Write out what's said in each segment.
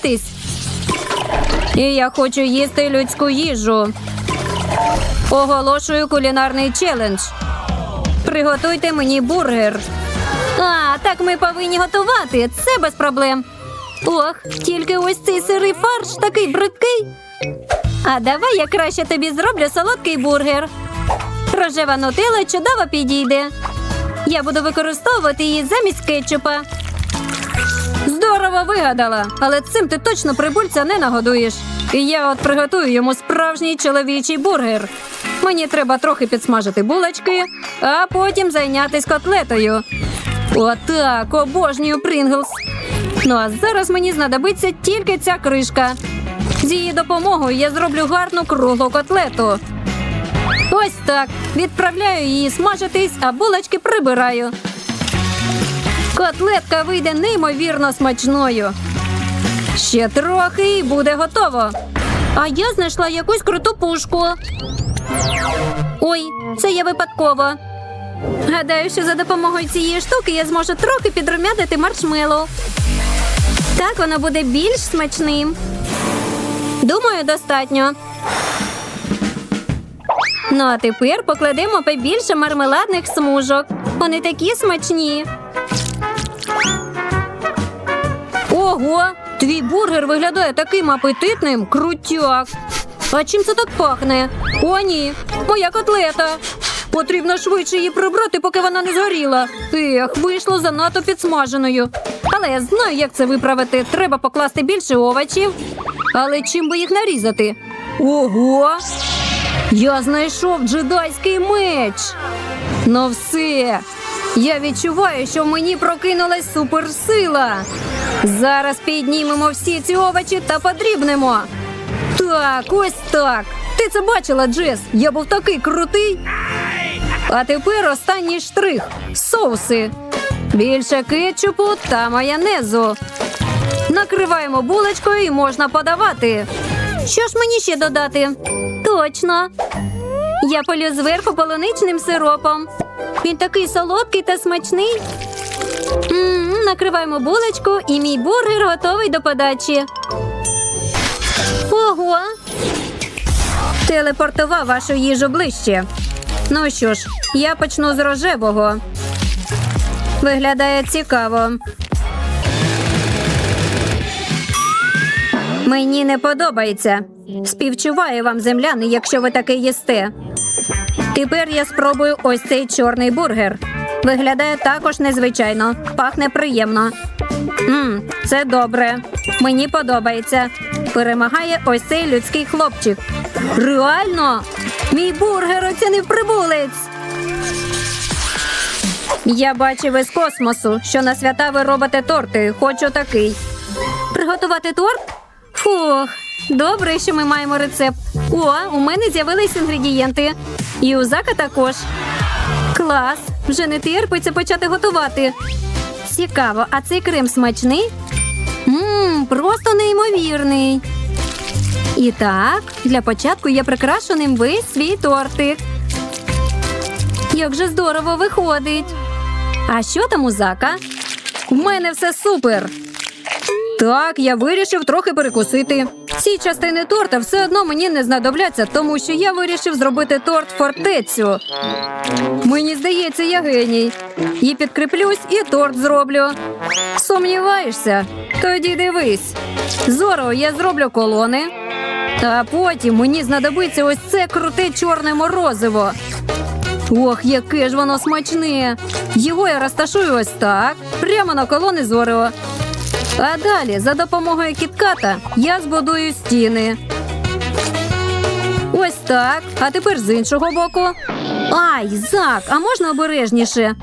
поділитись? І я хочу їсти людську їжу. Оголошую кулінарний челендж. Приготуйте мені бургер. А, так ми повинні готувати. Це без проблем. Ох, тільки ось цей сирий фарш такий бридкий. А давай я краще тобі зроблю солодкий бургер. Рожева нутелла чудово підійде. Я буду використовувати її замість кетчупа. Здорово вигадала, але цим ти точно прибульця не нагодуєш. І я от приготую йому справжній чоловічий бургер. Мені треба трохи підсмажити булочки, а потім зайнятись котлетою. Отак, обожнюю Принглс. Ну а зараз мені знадобиться тільки ця кришка. З її допомогою я зроблю гарну круглу котлету. Ось так. Відправляю її смажитись, а булочки прибираю. Котлетка вийде неймовірно смачною. Ще трохи і буде готово. А я знайшла якусь круту пушку. Ой, це я випадково. Гадаю, що за допомогою цієї штуки я зможу трохи підрум'ятити маршмеллоу. Так воно буде більш смачним. Думаю, достатньо. Ну а тепер покладемо побільше мармеладних смужок. Вони такі смачні. Ого, твій бургер виглядає таким апетитним, крутяк. А чим це так пахне? О, ні, моя котлета. Потрібно швидше її прибрати, поки вона не згоріла. Ех, вийшло занадто підсмаженою. Але я знаю, як це виправити. Треба покласти більше овочів. Але чим би їх нарізати? Ого! Я знайшов джедайський меч. Ну все. Я відчуваю, що мені прокинулась суперсила. Зараз піднімемо всі ці овочі та подрібнемо. Так, ось так. Ти це бачила, Джес? Я був такий крутий. А тепер останній штрих соуси. Більше кетчупу та майонезу. Накриваємо булочкою і можна подавати. Що ж мені ще додати? Точно. Я полю зверху полуничним сиропом. Він такий солодкий та смачний. м накриваємо булочку, і мій бургер готовий до подачі. Ого! Телепортував вашу їжу ближче. Ну що ж, я почну з рожевого. Виглядає цікаво. Мені не подобається. Співчуваю вам, земляни, якщо ви таке їсте. Тепер я спробую ось цей чорний бургер. Виглядає також незвичайно, пахне приємно. Мм, це добре. Мені подобається. Перемагає ось цей людський хлопчик. Реально? Мій бургер оцінив прибулець. Я бачив із космосу, що на свята ви робите торти. Хочу такий. Приготувати торт? Фух, добре, що ми маємо рецепт. О, у мене з'явились інгредієнти. І у Зака також. Клас! Вже не терпиться почати готувати. Цікаво, а цей крем смачний? Мм, просто неймовірний. І так, для початку я прикрашу ним весь свій тортик. Як же здорово виходить. А що там у Зака? У мене все супер. Так, я вирішив трохи перекусити. Ці частини торта все одно мені не знадобляться, тому що я вирішив зробити торт фортецю. Мені здається, я геній. І підкріплюсь, і торт зроблю. Сумніваєшся? Тоді дивись. Зоро, я зроблю колони. А потім мені знадобиться ось це круте чорне морозиво. Ох, яке ж воно смачне! Його я розташую ось так, прямо на колони Зорео. А далі, за допомогою кітката, я збудую стіни. Ось так. А тепер з іншого боку. Ай, зак, а можна обережніше?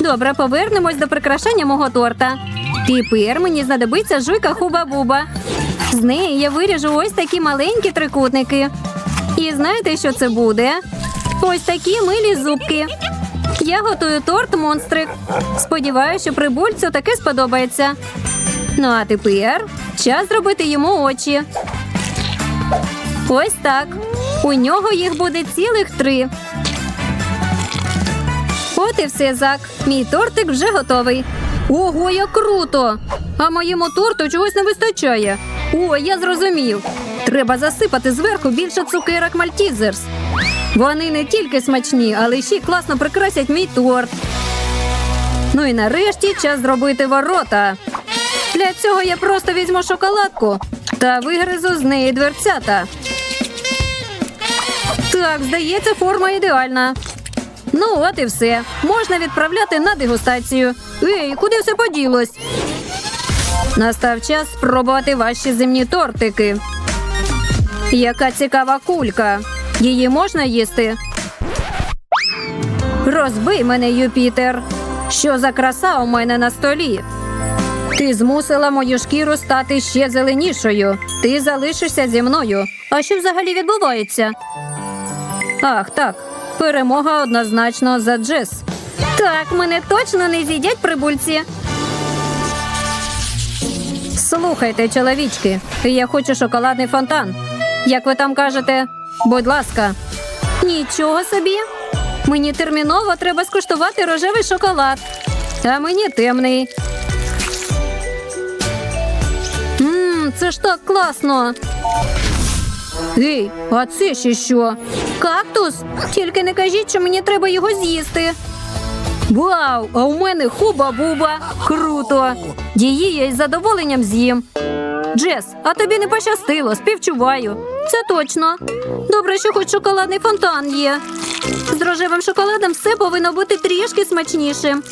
Добре, повернемось до прикрашання мого торта. Тепер мені знадобиться жуйка хуба-буба. З неї я виріжу ось такі маленькі трикутники. І знаєте, що це буде? Ось такі милі зубки. Я готую торт монстрик. Сподіваюся, що прибульцю таке сподобається. Ну а тепер час зробити йому очі. Ось так. У нього їх буде цілих три. От і все, Зак. Мій тортик вже готовий. Ого, як круто! А моєму торту чогось не вистачає. О, я зрозумів. Треба засипати зверху більше цукерок Мальтізерс. Вони не тільки смачні, але ще й класно прикрасять мій торт. Ну і нарешті час зробити ворота. Для цього я просто візьму шоколадку та вигризу з неї дверцята. Так, здається, форма ідеальна. Ну, от і все. Можна відправляти на дегустацію. Ей, куди все поділось? Настав час спробувати ваші земні тортики. Яка цікава кулька. Її можна їсти? Розбий мене, Юпітер. Що за краса у мене на столі? Ти змусила мою шкіру стати ще зеленішою. Ти залишишся зі мною. А що взагалі відбувається? Ах, так. Перемога однозначно за Джес. Так, мене точно не з'їдять прибульці. Слухайте, чоловічки, я хочу шоколадний фонтан. Як ви там кажете, будь ласка. Нічого собі. Мені терміново треба скуштувати рожевий шоколад. А мені темний. Це ж так класно. Гей, а це ще що? Кактус? Тільки не кажіть, що мені треба його з'їсти. Вау! А у мене хуба-буба. Круто! Її я із задоволенням з'їм. Джес, а тобі не пощастило, співчуваю. Це точно. Добре, що хоч шоколадний фонтан є. З рожевим шоколадом все повинно бути трішки смачнішим.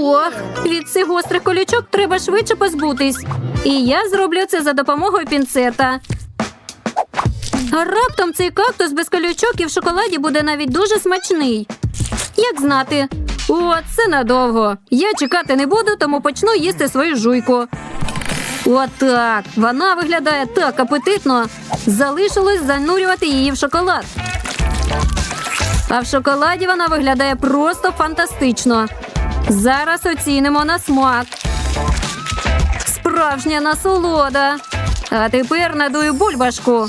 Ох, від цих гострих колючок треба швидше позбутись. І я зроблю це за допомогою пінцета. А раптом цей кактус без колючок і в шоколаді буде навіть дуже смачний. Як знати? О, це надовго. Я чекати не буду, тому почну їсти свою жуйку. Отак. Вона виглядає так апетитно. Залишилось занурювати її в шоколад. А в шоколаді вона виглядає просто фантастично. Зараз оцінимо на смак. Справжня насолода. А тепер надую бульбашку.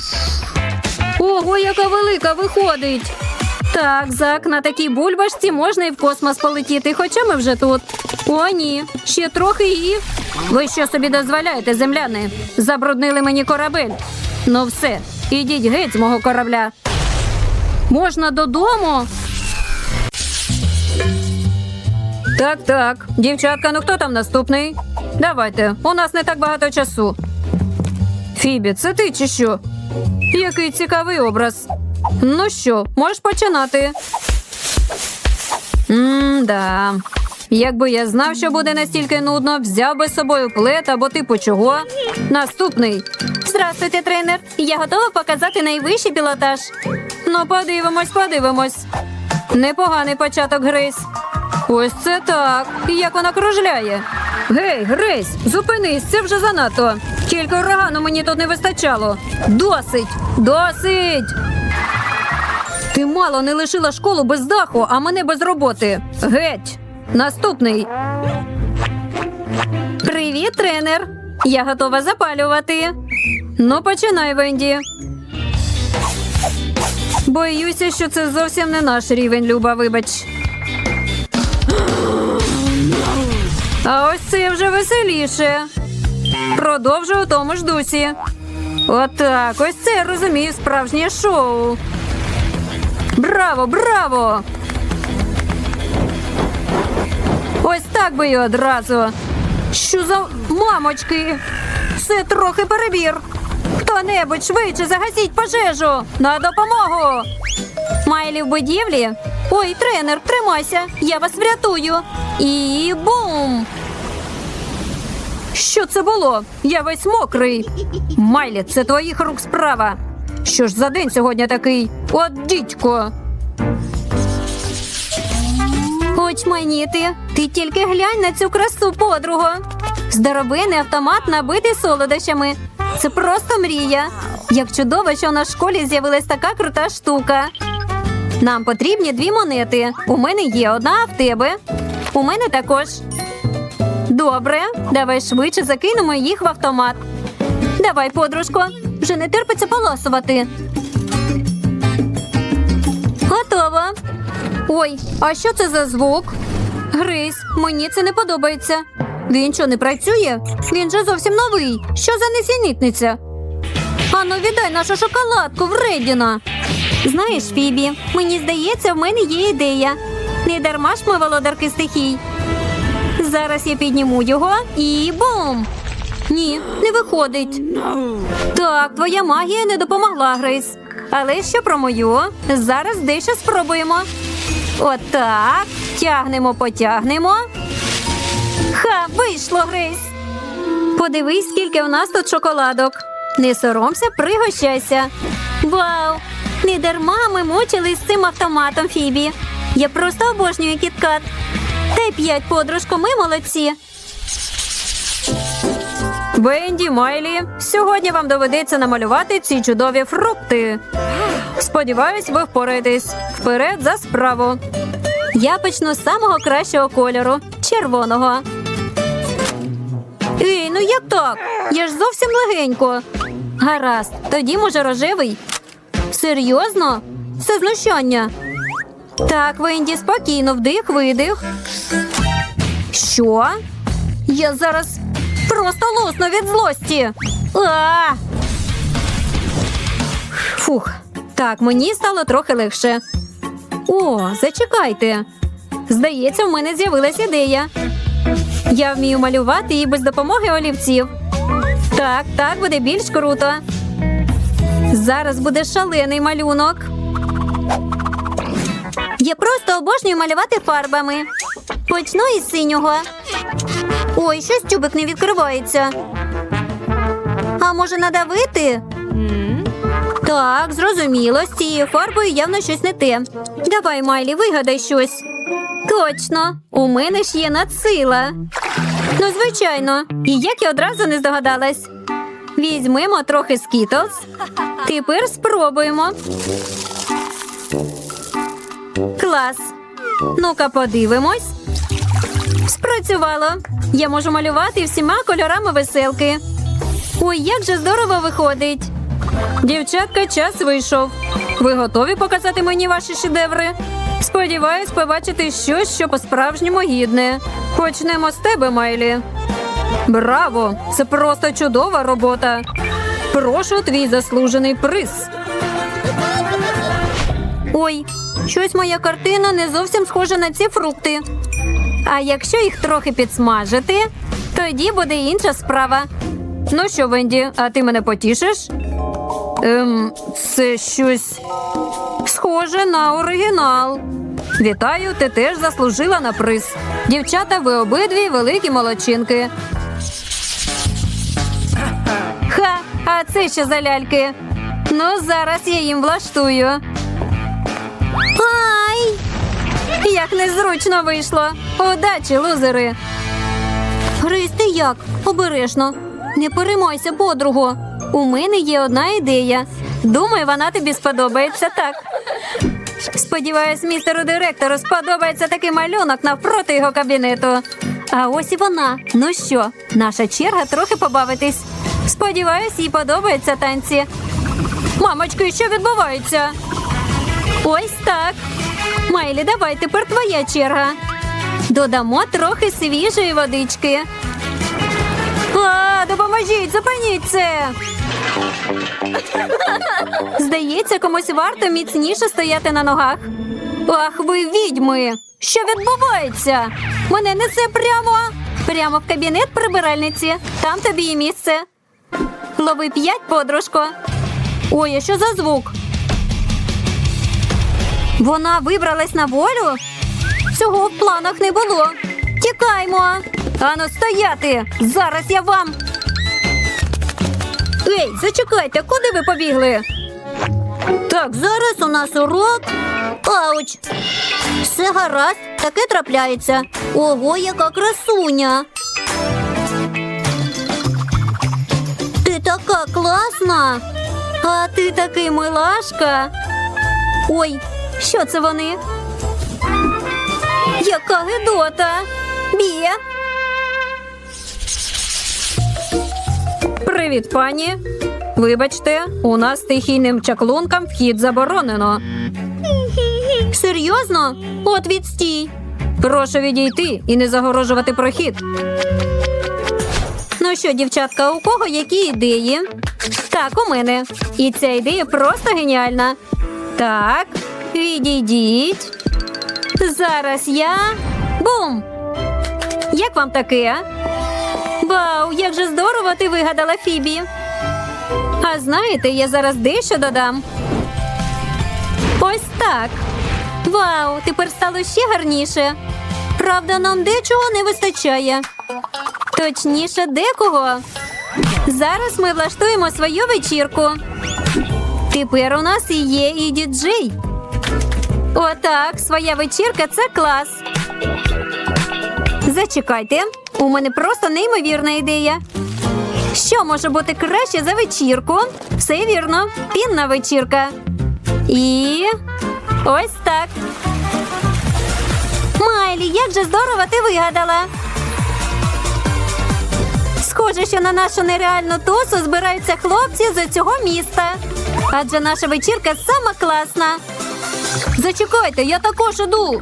Ого, яка велика виходить. Так, зак, на такій бульбашці можна і в космос полетіти, хоча ми вже тут. О, ні, ще трохи і. Ви що собі дозволяєте, земляни? Забруднили мені корабель. Ну все, ідіть геть з мого корабля. Можна додому? Так, так. Дівчатка, ну хто там наступний? Давайте, у нас не так багато часу. Фібі, це ти чи що? Який цікавий образ. Ну що, можеш починати. М-да. Якби я знав, що буде настільки нудно, взяв би з собою плед або типу чого. Наступний. Здравствуйте, тренер. Я готова показати найвищий пілотаж. Ну, подивимось, подивимось. Непоганий початок, Грейс. Ось це так. Як вона кружляє. Гей, Грейс, зупинись, це вже занадто. Тільки урагану мені тут не вистачало. Досить! Досить! Ти мало не лишила школу без даху, а мене без роботи. Геть! Наступний. Привіт, тренер. Я готова запалювати. Ну, починай, Венді. Боюся, що це зовсім не наш рівень, Люба, вибач. А ось це вже веселіше. Продовжую у тому ж дусі. Отак, ось це я розумію справжнє шоу. Браво, браво! Ось так би і одразу. Що за мамочки? Це трохи перебір. Хто-небудь швидше загасіть пожежу. На допомогу. Майлі в будівлі. Ой, тренер, тримайся, я вас врятую. І бум! Що це було? Я весь мокрий. Майлі, це твоїх рук справа. Що ж за день сьогодні такий? От дідько. Хоч Очманіти, ти тільки глянь на цю красу, подруго. Здоровений автомат набитий солодощами. Це просто мрія. Як чудово, що в школі з'явилась така крута штука. Нам потрібні дві монети. У мене є одна, а в тебе. У мене також. Добре, давай швидше закинемо їх в автомат. Давай, подружко, вже не терпиться полосувати. Готово. Ой, а що це за звук? Грись, мені це не подобається. Він що не працює? Він же зовсім новий. Що за несенітниця? Ану, віддай нашу шоколадку Вредіна. Знаєш, Фібі, мені здається, в мене є ідея. Не дарма ж ми володарки стихій. Зараз я підніму його і бум! Ні, не виходить. Так, твоя магія не допомогла, Грейс. Але що про мою? Зараз дещо спробуємо. Отак. Тягнемо, потягнемо. Ха, вийшло, Грейс. Подивись, скільки у нас тут шоколадок. Не соромся, пригощайся. Вау! Не дарма ми мучились з цим автоматом, Фібі. Я просто обожнюю кіткат. Дай п'ять, подружко, ми молодці. Бенді, Майлі, сьогодні вам доведеться намалювати ці чудові фрукти. Сподіваюсь, ви впораєтесь. Вперед за справу. Я почну з самого кращого кольору червоного. Ей, ну як так? Я ж зовсім легенько. Гаразд, тоді може рожевий. Серйозно? Це знущання. Так, Венді, спокійно, вдих, видих. Що? Я зараз просто лусну від злості. А! Фух. Так, мені стало трохи легше. О, зачекайте. Здається, в мене з'явилась ідея. Я вмію малювати і без допомоги олівців. Так, так буде більш круто. Зараз буде шалений малюнок. Я просто обожнюю малювати фарбами. Почну із синього. Ой, щось тюбик не відкривається. А може надавити? Так, зрозуміло, з цією фарбою явно щось не те. Давай, Майлі, вигадай щось. Точно, у мене ж є надсила. Ну, звичайно, і як я одразу не здогадалась. Візьмемо трохи скітлз. Тепер спробуємо. Клас. Ну-ка, подивимось. Спрацювало. Я можу малювати всіма кольорами веселки. Ой, як же здорово виходить. Дівчатка, час вийшов. Ви готові показати мені ваші шедеври? Сподіваюсь, побачити щось, що по-справжньому гідне. Почнемо з тебе, Майлі. Браво! Це просто чудова робота. Прошу твій заслужений приз. Ой, щось моя картина не зовсім схожа на ці фрукти. А якщо їх трохи підсмажити, тоді буде інша справа. Ну що, Венді, а ти мене потішиш? Ем, це щось схоже на оригінал. Вітаю, ти теж заслужила на приз. Дівчата, ви обидві великі молодчинки. Ха, а це що за ляльки? Ну, зараз я їм влаштую. Як незручно вийшло. Удачі, лузери. Ти як? Обережно. Не переймайся, подруго. У мене є одна ідея. Думаю, вона тобі сподобається так. Сподіваюсь, містеру директору сподобається такий малюнок навпроти його кабінету. А ось і вона. Ну що, наша черга трохи побавитись. Сподіваюсь, їй подобаються танці. Мамочки, що відбувається? Ось так. Майлі, давай тепер твоя черга. Додамо трохи свіжої водички. А, допоможіть, зупиніть це. Здається, комусь варто міцніше стояти на ногах. Ах, ви відьми! Що відбувається? Мене несе прямо. Прямо в кабінет прибиральниці. Там тобі і місце. Лови п'ять, подружко. Ой, а що за звук? Вона вибралась на волю? Цього в планах не було. Тікаймо. Ану, стояти! Зараз я вам. Ей, зачекайте, куди ви побігли? Так, зараз у нас урок. Ауч. Все гаразд, таке трапляється. Ого, яка красуня. Ти така класна. А ти такий милашка. Ой, що це вони? Яка гидота. Бія. Привіт, пані. Вибачте, у нас стихійним чаклункам вхід заборонено. Серйозно? От відстій. Прошу відійти і не загорожувати прохід. Ну що, дівчатка, у кого які ідеї? Так, у мене. І ця ідея просто геніальна. Так, відійдіть. Зараз я. Бум! Як вам таке? Вау, як же здорово ти вигадала Фібі. А знаєте, я зараз дещо додам. Ось так. Вау, тепер стало ще гарніше. Правда, нам дечого не вистачає. Точніше, декого. Зараз ми влаштуємо свою вечірку. Тепер у нас і є і діджей. Отак, своя вечірка це клас. Зачекайте, у мене просто неймовірна ідея. Що може бути краще за вечірку? Все вірно, пінна вечірка. І ось так. Майлі, як же здорово ти вигадала. Схоже, що на нашу нереальну тусу збираються хлопці з цього міста. Адже наша вечірка сама класна. Зачекайте, я також іду.